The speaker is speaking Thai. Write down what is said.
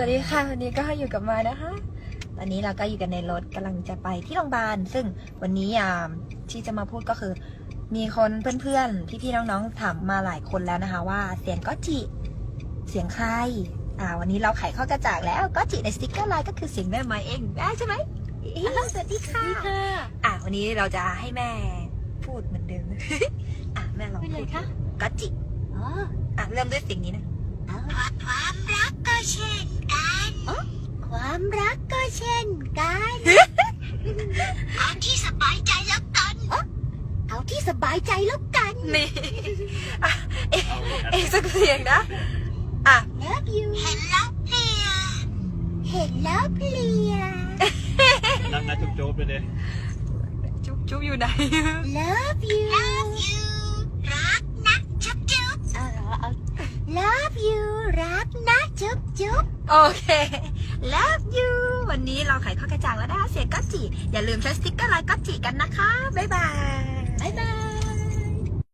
วัสดีค่ะ วันนี้ก็อยู่กับมานะคะ ตอนนี้เราก็อยู่กันในรถกำลังจะไปที่โรงพยาบาล ซึ่งวันนี้อ่าที่จะมาพูดก็คือ มีคนเพื่อนๆ พี่ๆ น้องๆ ถามมาหลายคนแล้วนะคะ ว่าเสียงก็จิ เสียงใคร อ่า วันนี้เราไขข้อกระจ่างแล้วก็จิในสติ๊กเกอร์ไลน์ก็คือเสียงแม่ไม้เองได้ใช่ไหมอิ๊วสวัสดีค่ะ อะวันนี้เราจะให้แม่พูดเหมือนเดิมอะแม่ลองเป็นพูไรดคะก็จิอ๋ออะเริ่มด้วยเสียงนี้นะความรักก็เช่นกัน ความรักก็เช่นกัน เอาที่สบายใจแล้วกัน เอาที่สบายใจแล้วกัน นี่อะเอ๊ะเอ๊ะสักเสียงนะ อะ Love you เห็นแล้วเพลียเห็นแล้วเพลียนักนักจุ๊บจุ๊บเลยดิจุ๊บจุ๊บอยู่ไหน Love you Love you รักนะจุ๊บจุ๊บเอาเอา Love you รักนะ จุ๊บจุ๊บโอเค love you วันนี้เราไขข้อกระจ่างแล้วนะคะเสียงก็จิอย่าลืมใช้สติ๊กเกอร์ไลค์ก็จิกันนะคะ บ๊ายบาย